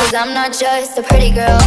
Cause I'm not just a pretty girl.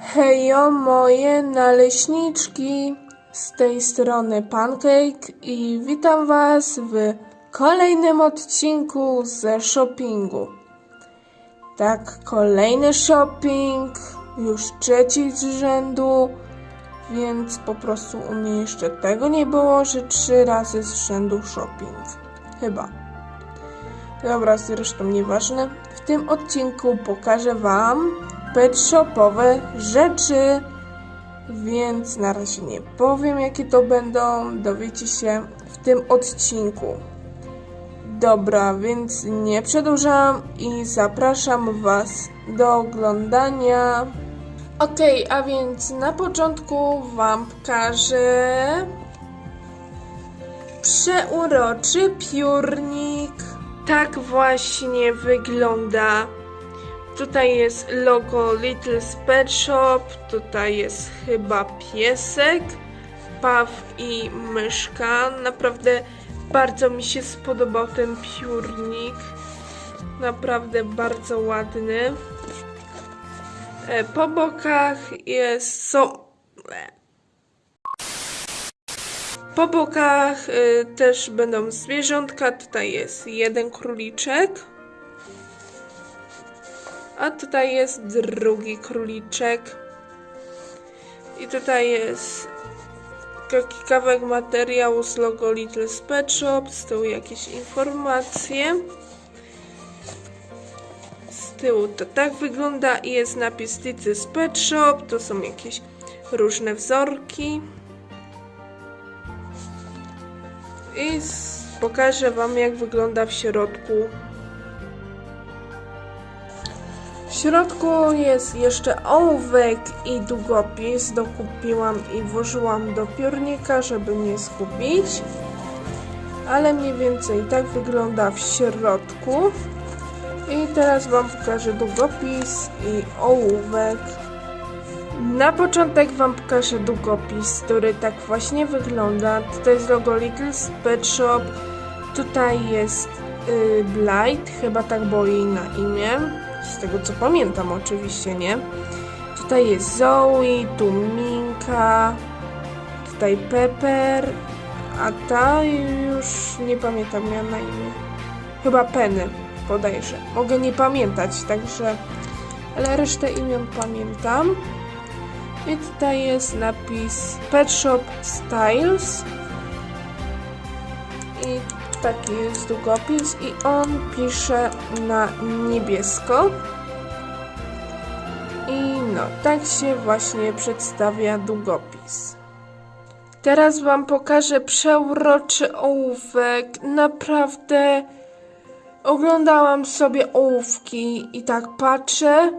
Hejo moje naleśniczki, z tej strony Pancake i witam Was w kolejnym odcinku ze shoppingu. Tak, kolejny shopping, już trzeci z rzędu, więc po prostu u mnie jeszcze tego nie było, że trzy razy z rzędu shopping. Chyba. Dobra, zresztą nieważne. W tym odcinku pokażę Wam pet shopowe rzeczy, więc na razie nie powiem jakie to będą, dowiecie się w tym odcinku. Dobra, więc nie przedłużam i zapraszam Was do oglądania. Okej, a więc na początku Wam pokażę przeuroczy piórnik. Tak właśnie wygląda. Tutaj jest logo Little Pet Shop, tutaj jest chyba piesek, paw i myszka. Naprawdę bardzo mi się spodobał ten piórnik. Naprawdę bardzo ładny. E, Po bokach jest są po bokach y, też będą zwierzątka. Tutaj jest jeden króliczek. A tutaj jest drugi króliczek. I tutaj jest taki kawałek materiału z logo Little Pet Shop. Z tyłu jakieś informacje. Tyłu to tak wygląda i jest napis Little Pet Shop. To są jakieś różne wzorki. I pokażę Wam, jak wygląda w środku. W środku jest jeszcze ołówek i długopis. Dokupiłam i włożyłam do piórnika, żeby nie zgubić. Ale mniej więcej tak wygląda w środku. I teraz Wam pokażę długopis i ołówek. Na początek Wam pokażę długopis, który tak właśnie wygląda. Tutaj jest logo Little Pet Shop. Tutaj jest y, Blight, chyba tak było jej na imię. Z tego co pamiętam oczywiście, nie? Tutaj jest Zoe, tu Minka, tutaj Pepper, a ta już nie pamiętam miała na imię. Chyba Penny, bodajże. Mogę nie pamiętać, także... Ale resztę imion pamiętam. I tutaj jest napis Pet Shop Styles. I taki jest długopis i on pisze na niebiesko. I no, tak się właśnie przedstawia długopis. Teraz Wam pokażę przeuroczy ołówek. Naprawdę oglądałam sobie ołówki i tak patrzę.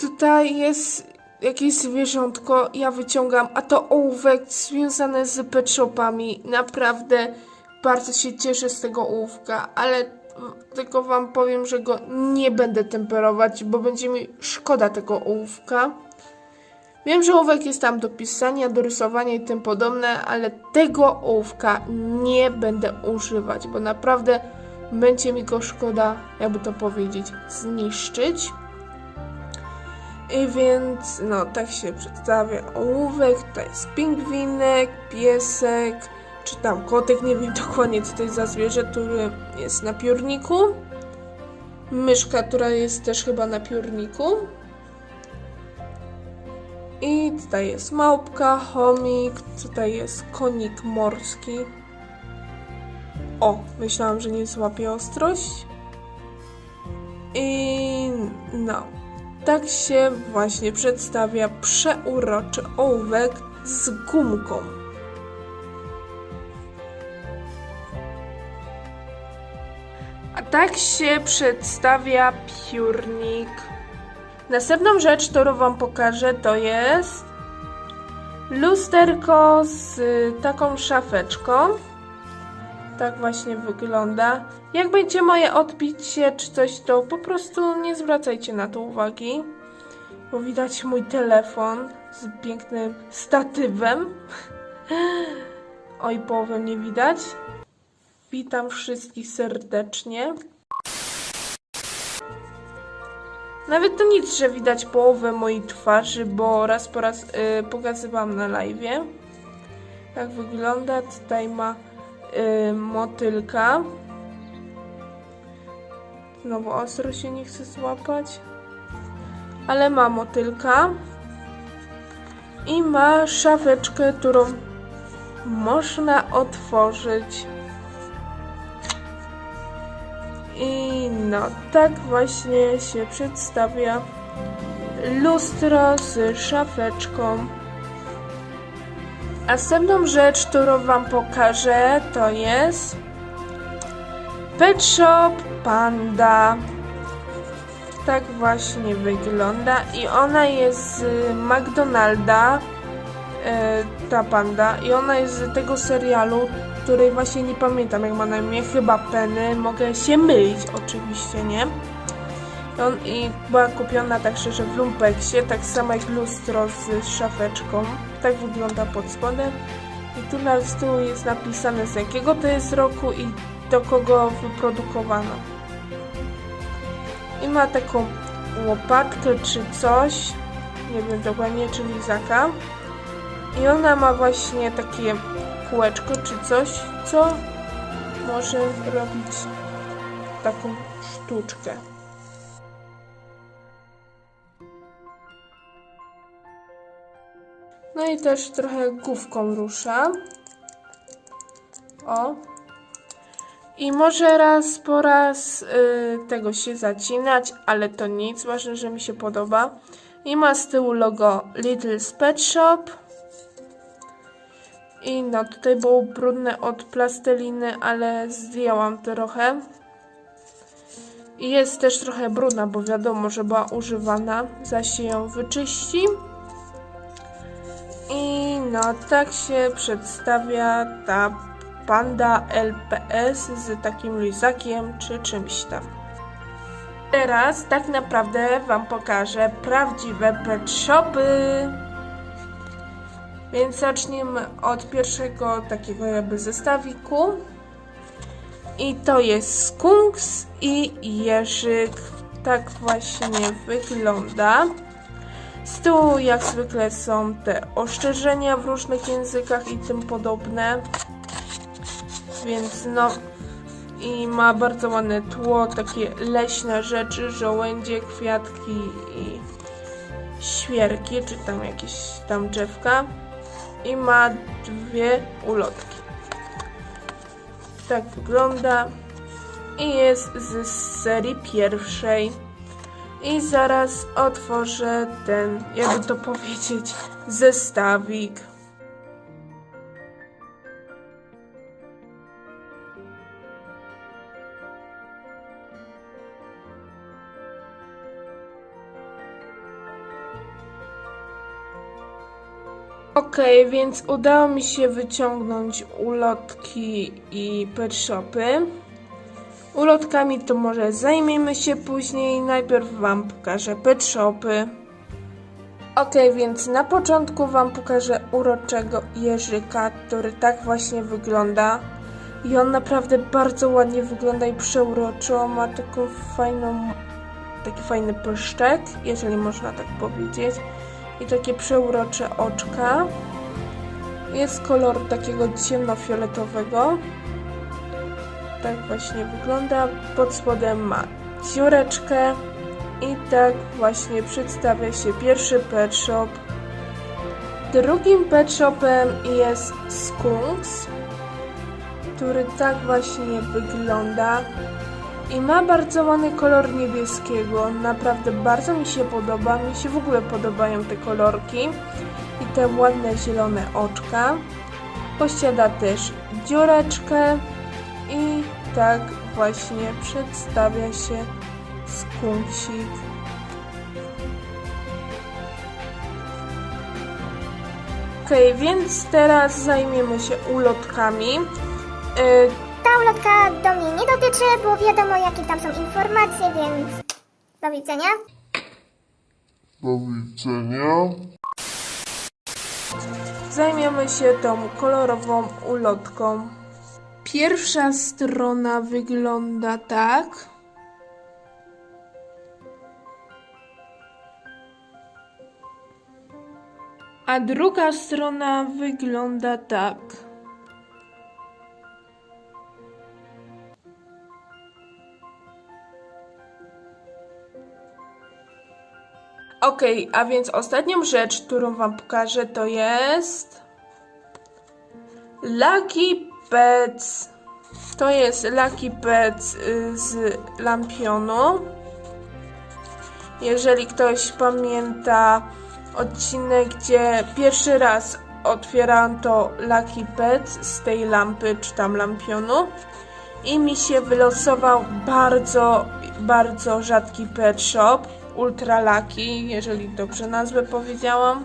Tutaj jest jakieś zwierzątko, ja wyciągam, a to ołówek związany z pet shopami. Naprawdę bardzo się cieszę z tego ołówka, ale tylko wam powiem, że go nie będę temperować, bo będzie mi szkoda tego ołówka. Wiem, że ołówek jest tam do pisania, do rysowania i tym podobne, ale tego ołówka nie będę używać, bo naprawdę będzie mi go szkoda, jakby to powiedzieć, zniszczyć. I więc, no, tak się przedstawia ołówek, to jest pingwinek, piesek, czy tam kotek, nie wiem dokładnie co to jest za zwierzę, który jest na piórniku. Myszka, która jest też chyba na piórniku. I tutaj jest małpka, chomik, tutaj jest konik morski. O, myślałam, że nie złapie ostrość. I no, tak się właśnie przedstawia przeuroczy ołówek z gumką. A tak się przedstawia piórnik. Następną rzecz, którą Wam pokażę, to jest lusterko z taką szafeczką. Tak właśnie wygląda. Jak będzie moje odbicie czy coś, to po prostu nie zwracajcie na to uwagi. bo widać mój telefon z pięknym statywem. Oj, połowę nie widać. Witam wszystkich serdecznie. Nawet to nic, że widać połowę mojej twarzy, bo raz po raz y, pokazywałam na live. Tak wygląda. Tutaj ma y, motylka. Znowu ostro się nie chce złapać. Ale ma motylka. I ma szafeczkę, którą można otworzyć. I no, tak właśnie się przedstawia lustro z szafeczką. Następną rzecz, którą Wam pokażę, to jest Pet Shop Panda. Tak właśnie wygląda i ona jest z McDonalda, e, ta panda, i ona jest z tego serialu, której właśnie nie pamiętam jak ma na imię, chyba Penny, mogę się mylić oczywiście, nie? On, I była kupiona tak szczerze w Lumpeksie, tak samo jak lustro z szafeczką. Tak wygląda pod spodem. I tu na z tyłu jest napisane z jakiego to jest roku i do kogo wyprodukowano. I ma taką łopatkę czy coś, nie wiem dokładnie, czy lizaka. I ona ma właśnie takie kółeczko czy coś, co może robić taką sztuczkę. No i też trochę główką rusza. O. I może raz po raz y, tego się zacinać, ale to nic, ważne, że mi się podoba. I ma z tyłu logo Little's Pet Shop. I no, tutaj było brudne od plasteliny, ale zdjęłam trochę. I jest też trochę brudna, bo wiadomo, że była używana. Zaś ją wyczyści. I no, tak się przedstawia ta panda LPS z takim lizakiem czy czymś tam. Teraz tak naprawdę Wam pokażę prawdziwe pet shopy. Więc zaczniemy od pierwszego takiego jakby zestawiku. I to jest skunks i jeżyk. Tak właśnie wygląda. Z tyłu jak zwykle są te ostrzeżenia w różnych językach i tym podobne. Więc no i ma bardzo ładne tło, takie leśne rzeczy, żołędzie, kwiatki i świerki, czy tam jakieś tam drzewka. I ma dwie ulotki. Tak wygląda. I jest z serii pierwszej. I zaraz otworzę ten, jakby to powiedzieć, zestawik. Okej, więc udało mi się wyciągnąć ulotki i pet shopy. Ulotkami to może zajmiemy się później. Najpierw Wam pokażę pet shopy. Ok, więc na początku Wam pokażę uroczego jeżyka, który tak właśnie wygląda. I on naprawdę bardzo ładnie wygląda i przeuroczo. Ma taką fajną, taki fajny pyszczek, jeżeli można tak powiedzieć. I takie przeurocze oczka. Jest kolor takiego ciemnofioletowego. Tak właśnie wygląda. Pod spodem ma dziureczkę. I tak właśnie przedstawia się pierwszy pet shop. Drugim pet shopem jest Skunks, który tak właśnie wygląda. I ma bardzo ładny kolor niebieskiego. Naprawdę bardzo mi się podoba. Mi się w ogóle podobają te kolorki. I te ładne zielone oczka. Posiada też dziureczkę. I tak właśnie przedstawia się skunksik. Okej, więc teraz zajmiemy się ulotkami. Yy, Ta ulotka do mnie nie dotyczy, bo wiadomo jakie tam są informacje, więc do widzenia. Do widzenia. Zajmiemy się tą kolorową ulotką. Pierwsza strona wygląda tak. A druga strona wygląda tak. Okej, a więc ostatnią rzecz, którą Wam pokażę, to jest. Lucky Pets. To jest Lucky Pets y, z Lampionu. Jeżeli ktoś pamięta odcinek, gdzie pierwszy raz otwierałam to Lucky Pets z tej lampy czy tam lampionu i mi się wylosował bardzo, bardzo rzadki pet shop, Ultra Lucky, jeżeli dobrze nazwę powiedziałam.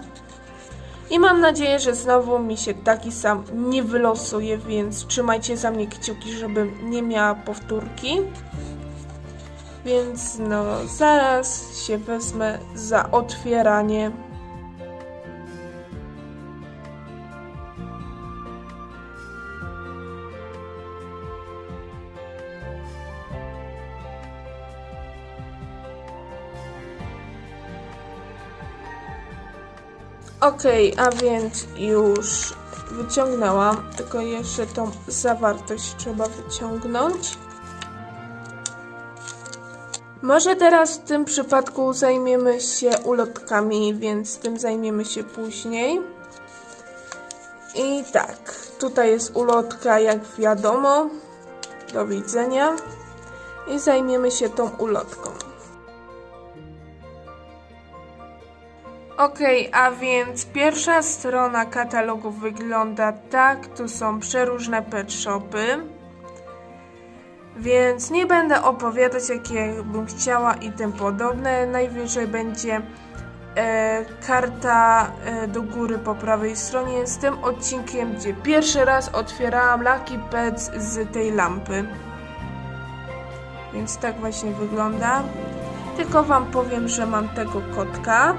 I mam nadzieję, że znowu mi się taki sam nie wylosuje, więc trzymajcie za mnie kciuki, żebym nie miała powtórki. Więc no, zaraz się wezmę za otwieranie. Okej, a więc już wyciągnęłam, tylko jeszcze tą zawartość trzeba wyciągnąć. Może teraz w tym przypadku zajmiemy się ulotkami, więc tym zajmiemy się później. I tak, tutaj jest ulotka, jak wiadomo. Do widzenia. I zajmiemy się tą ulotką. Okej, a więc pierwsza strona katalogu wygląda tak. Tu są przeróżne pet shopy. Więc nie będę opowiadać, jakie bym chciała i tym podobne. Najwyżej będzie e, karta e, do góry po prawej stronie z tym odcinkiem, gdzie pierwszy raz otwierałam Lucky Pets z tej lampy. Więc tak właśnie wygląda. Tylko Wam powiem, że mam tego kotka,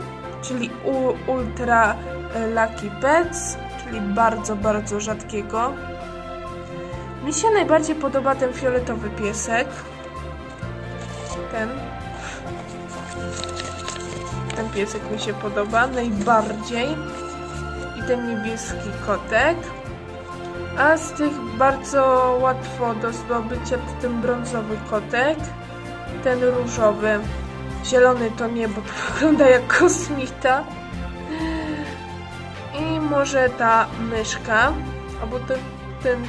czyli u, Ultra e, Lucky Pets, czyli bardzo, bardzo rzadkiego. Mi się najbardziej podoba ten fioletowy piesek. Ten. Ten piesek mi się podoba najbardziej. I ten niebieski kotek. A z tych bardzo łatwo do zdobycia to ten brązowy kotek. Ten różowy. Zielony to nie, bo to wygląda jak kosmita. I może ta myszka. Albo ten, ten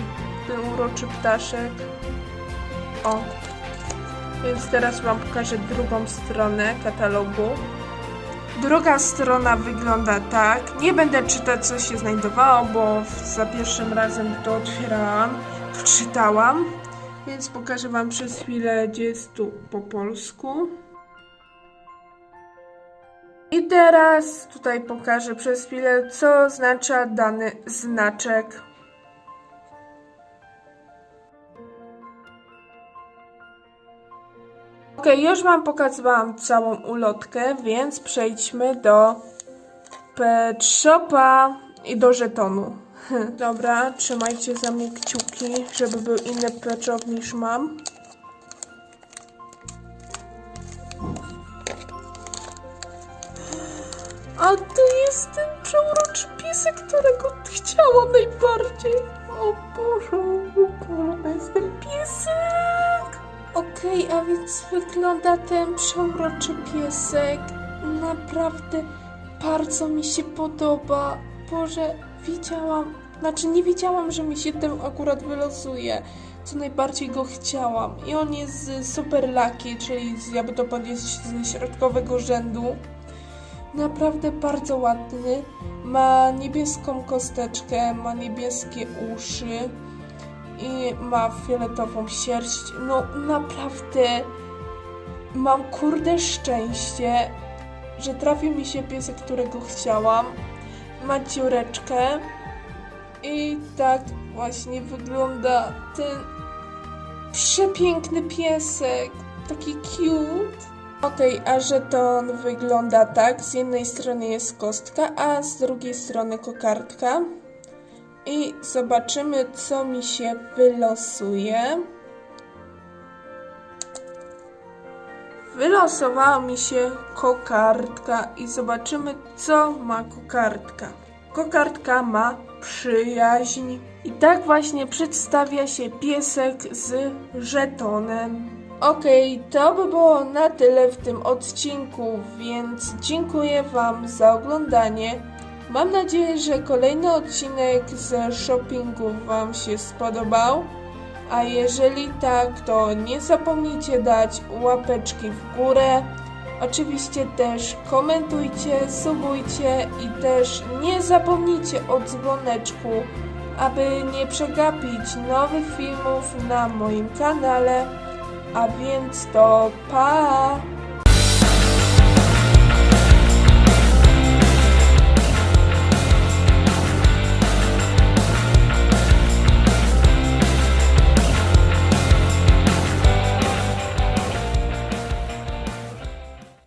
ten uroczy ptaszek. O. Więc teraz Wam pokażę drugą stronę katalogu. Druga strona wygląda tak. Nie będę czytać, co się znajdowało, bo za pierwszym razem to otwierałam, to czytałam. Więc pokażę Wam przez chwilę, gdzie jest tu po polsku. I teraz tutaj pokażę przez chwilę, co oznacza dany znaczek. Ok, już Wam pokazywałam całą ulotkę, więc przejdźmy do Pet Shopa i do żetonu. Dobra, trzymajcie za mnie kciuki, żeby był inny Pet niż mam. A tu jest ten przeuroczy piesek, którego chciałam najbardziej. O Boże, to jest ten piesek. Okej, a więc wygląda ten przeuroczy piesek. Naprawdę bardzo mi się podoba. Boże, widziałam, znaczy nie wiedziałam, że mi się ten akurat wylosuje. Co najbardziej go chciałam. I on jest z Super Lucky, czyli z, jakby to powiedzieć ze środkowego rzędu. Naprawdę bardzo ładny. Ma niebieską kosteczkę, ma niebieskie uszy i ma fioletową sierść. No naprawdę mam kurde szczęście, że trafił mi się piesek, którego chciałam. Ma dziureczkę i tak właśnie wygląda ten przepiękny piesek. Taki cute. Okej, a żeton wygląda tak. Z jednej strony jest kostka, a z drugiej strony kokardka. I zobaczymy, co mi się wylosuje. Wylosowała mi się kokardka i zobaczymy, co ma kokardka. Kokardka ma przyjaźń. I tak właśnie przedstawia się piesek z żetonem. Okej, to by było na tyle w tym odcinku, więc dziękuję Wam za oglądanie. Mam nadzieję, że kolejny odcinek z shoppingu Wam się spodobał. A jeżeli tak, to nie zapomnijcie dać łapeczki w górę. Oczywiście też komentujcie, subujcie i też nie zapomnijcie o dzwoneczku, aby nie przegapić nowych filmów na moim kanale. A więc to pa!